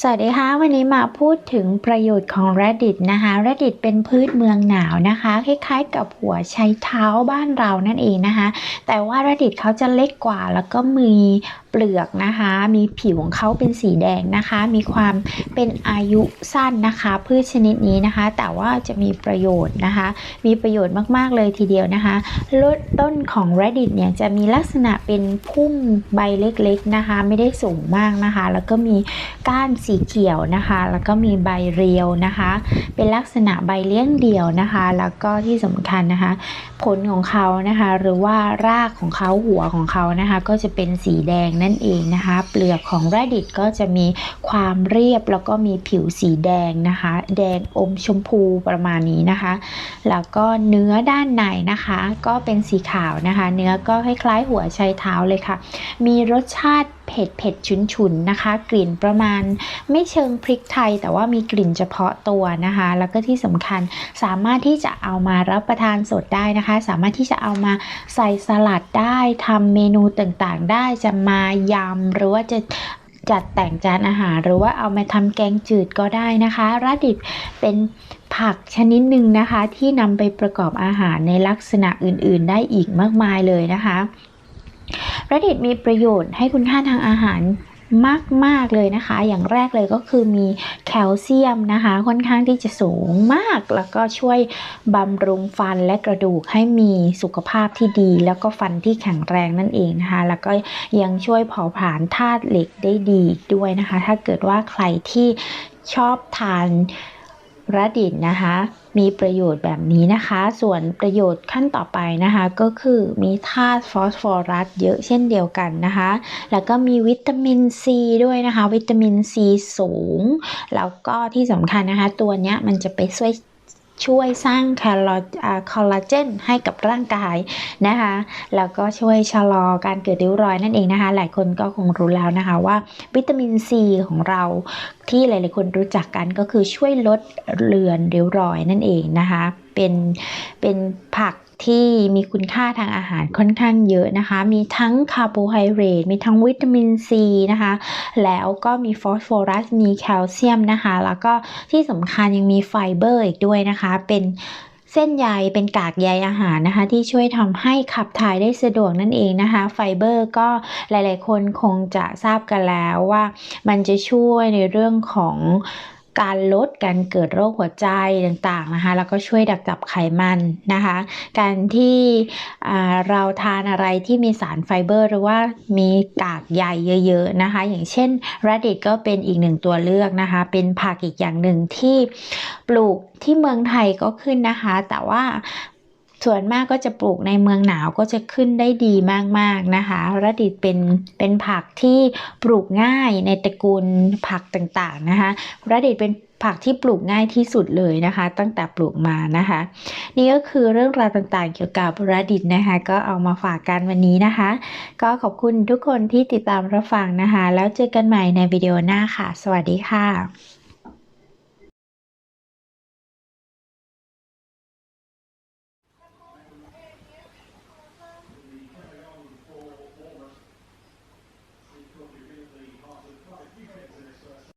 สวัสดีค่ะ วันนี้มาพูดถึงประโยชน์ของ Reddit นะคะ Reddit เป็นพืชเมืองหนาวนะคะ คล้ายๆ กับหัวไชเท้าบ้านเรานั่นเองนะคะ แต่ว่า Reddit เขาจะเล็กกว่าแล้วก็มี เปลือกนะคะ มีผิวของเขาเป็นสีแดงนะคะ มีความเป็นอายุสั้นนะคะพืชชนิดนี้นะคะ แต่ว่าจะมีประโยชน์นะคะ มีประโยชน์มากๆเลยทีเดียวนะคะลดต้นของ Reddit เนี่ยจะมีลักษณะเป็นพุ่มใบเล็กๆนะคะ ไม่ได้สูงมากนะคะ แล้วก็มีก้านสีเขียวนะคะ แล้วก็มีใบเรียวนะคะ เป็นลักษณะใบเลี้ยงเดี่ยวนะคะ แล้วก็ที่สำคัญนะคะ ผลของเขานะคะ หรือว่ารากของเขาหัวของเขานะคะ ก็จะเป็นสีแดงนั่นเองนะคะ เปลือกของ Reddit ก็จะมีความเรียบแล้วก็มีผิวสีแดงนะคะ แดงอมชมพูประมาณนี้นะคะ แล้วก็เนื้อด้านในนะคะ ก็เป็นสีขาวนะคะ เนื้อก็คล้ายๆหัวไชเท้าเลยค่ะ มีรสชาติเผ็ดเผ็ดฉุนฉุนนะคะ กลิ่นประมาณไม่เชิงพริกไทย แต่ว่ามีกลิ่นเฉพาะตัวนะคะ แล้วก็ที่สำคัญสามารถที่จะเอามารับประทานสดได้นะคะ สามารถที่จะเอามาใส่สลัดได้ทำเมนูต่างๆ ได้จะมายำหรือว่าจะจัดแต่งจานอาหารหรือว่าเอามาทำแกงจืดก็ได้นะคะราดิบเป็นผักชนิดหนึ่งนะคะ ที่นำไปประกอบอาหารในลักษณะอื่นๆ ได้อีกมากมายเลยนะคะ Reddit มีประโยชน์ให้คุณค่าทางอาหารมาก ๆ เลยนะคะ อย่างแรกเลยก็คือมีแคลเซียมนะคะ ค่อนข้างที่จะสูงมาก แล้วก็ช่วยบำรุงฟันและกระดูกให้มีสุขภาพที่ดี แล้วก็ฟันที่แข็งแรงนั่นเองนะคะ แล้วก็ยังช่วยเผาผลาญธาตุเหล็กได้ดีด้วยนะคะ ถ้าเกิดว่าใครที่ชอบทาน ระดินนะคะ มีประโยชน์แบบนี้นะคะ ส่วนประโยชน์ขั้นต่อไปนะคะ ก็คือมีธาตุฟอสฟอรัสเยอะเช่นเดียวกันนะคะ แล้วก็มีวิตามินซีด้วยนะคะ วิตามินซีสูง แล้วก็ที่สำคัญนะคะ ตัวเนี้ยมันจะไปช่วย ช่วยสร้างคอลลาคอลลาเจนให้กับร่างกายนะคะ แล้วก็ช่วยชะลอการเกิดริ้วรอยนั่นเองนะคะ หลายคนก็คงรู้แล้วนะคะว่าวิตามินซีของเราที่หลาย ๆ คนรู้จักกันก็คือช่วยลดเลือนริ้วรอยนั่นเองนะคะ เป็นเป็นผัก ที่มีคุณค่าทางอาหารค่อนข้างเยอะนะคะ มีทั้งคาร์โบไฮเดรต มีทั้งวิตามินซีนะคะ แล้วก็มีฟอสฟอรัส มีแคลเซียมนะคะ แล้วก็ที่สำคัญยังมีไฟเบอร์อีกด้วยนะคะ เป็นเส้นใยเป็นกากใยอาหารนะคะ ที่ช่วยทำให้ขับถ่ายได้สะดวกนั่นเองนะคะ ไฟเบอร์ก็หลาย ๆ คนคงจะทราบกันแล้วว่า มันจะช่วยในเรื่องของ การลดการเกิดโรคหัวใจต่างๆนะคะ แล้วก็ช่วยดักจับไขมันนะคะ การที่เราทานอะไรที่มีสารไฟเบอร์หรือว่ามีกากใยเยอะๆนะคะ อย่างเช่น Reddit ก็เป็นอีกหนึ่งตัวเลือกนะคะ เป็นผักอีกอย่างหนึ่งที่ปลูกที่เมืองไทยก็ขึ้นนะคะ แต่ว่า ส่วนมากก็จะปลูกในเมืองหนาวก็จะขึ้นได้ดีมากๆนะคะระดิตเป็นเป็นผักที่ปลูกง่ายในตระกูลผักต่างๆนะคะระดิตเป็นผักที่ปลูกง่ายที่สุดเลยนะคะ ตั้งแต่ปลูกมานะคะ นี่ก็คือเรื่องราวต่างๆ เกี่ยวกับระดิตนะคะ ก็เอามาฝากกันวันนี้นะคะ ก็ขอบคุณทุกคนที่ติดตามรับฟังนะคะ แล้วเจอกันใหม่ในวิดีโอหน้าค่ะ สวัสดีค่ะ